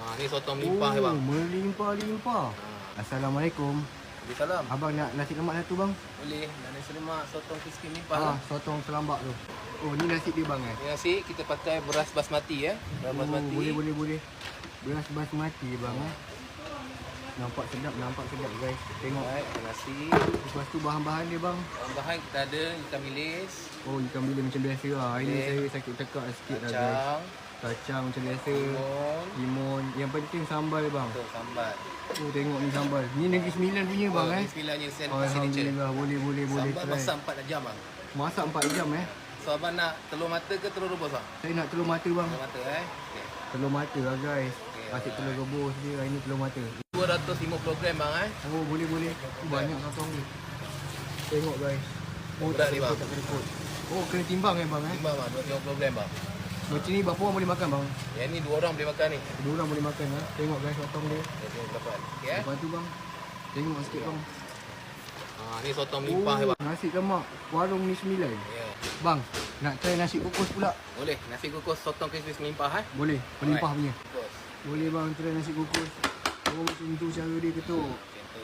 Ha, ni sotong melimpah oh. bang. melimpah-limpah. Assalamualaikum. Salam. Abang nak nasi lemak satu bang? Boleh. Dan nasi lemak sotong crispy melimpah. Ah, lah. sotong selambak tu. Oh, ni nasi dia bang eh? Ni nasi kita pakai beras basmati ya. Beras Oh, basmati. boleh, boleh, boleh. Beras basmati bang eh. Nampak sedap, nampak sedap guys. Tengok. Baik, nasi. Lepas tu bahan-bahan dia bang. Bahan-bahan kita ada ikan bilis, Oh, ikan bilis macam biasa lah. Ini Boleh. saya sakit tekak sikit lah guys. kacang, Kacang macam biasa. limon, Limon. Yang penting sambal bang. betul sambal. Oh, tengok ni sambal. Ni Negeri Sembilan punya bang Oh, eh. Bismillahnya sen signature. Alhamdulillah. Boleh, boleh, boleh. Sambal try. masak 4 jam bang. Masak 4 jam eh. So abang nak telur mata ke telur rebus bang? Saya nak telur mata bang. Telur mata eh. Okey. Telur mata lah guys. Okey, Asyik telur rebus je. Ini telur mata. 250 gram bang eh. Oh boleh boleh. Oh, banyak sotong ni. Tengok guys. Oh Berat tak ni, bang. tak keriput. Oh kena timbang eh bang eh. Timbang bang 250 gram bang. Macam ni berapa orang boleh makan bang? Yang ni dua orang boleh makan ni. Dua orang boleh makan eh. Tengok guys sotong dia. Okey eh. Lepas tu bang. Tengok sikit bang. Ha ni sotong melimpah oh, bang. nasi lemak warung ni sembilan. Ya. Bang, nak try nasi kukus pula? Boleh. Nasi kukus sotong crispy melimpah eh. Boleh, melimpah punya. Kukus. Boleh bang try nasi kukus. Oh macam tu cara dia ketuk.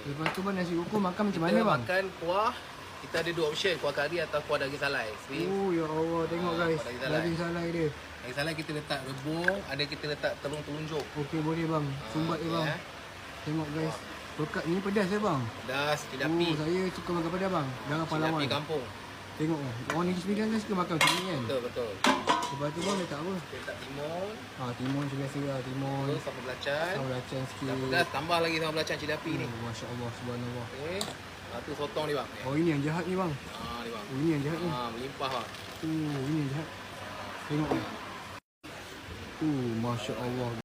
Lepas tu bang nasi kukus makan macam mana Kita bang? makan kuah kita ada dua option kuah kari atau kuah daging salai. Beef. Oh ya Allah tengok Ah, guys. daging salai. Daging salai dia. Daging salai kita letak rebung, ada kita letak telung telunjuk. Okey boleh bang. Sumbat dia bang. eh. Tengok guys. Pekat ni pedas ya bang. Das, cidapi. Oh, saya suka makan pedas bang. Jangan pahlawan. Cidapi kampung. Tengok oh. Orang Negeri Sembilan kan suka makan macam ni kan. Betul, betul. Lepas tu bang letak apa? Kita letak timun, Ha, timun macam biasa lah. Timun. sambal belacan. Sambal belacan sikit. Dah pedas, tambah lagi sambal belacan cidapi ni. Oh, Masya Allah, subhanallah. Okey. Ha, tu sotong ni bang. Oh ini yang jahat ni bang. Ha, ni bang. Oh ini yang jahat ni. Ha, melimpah bang. Oh ini yang jahat. Tengok ni. Oh Masya Allah.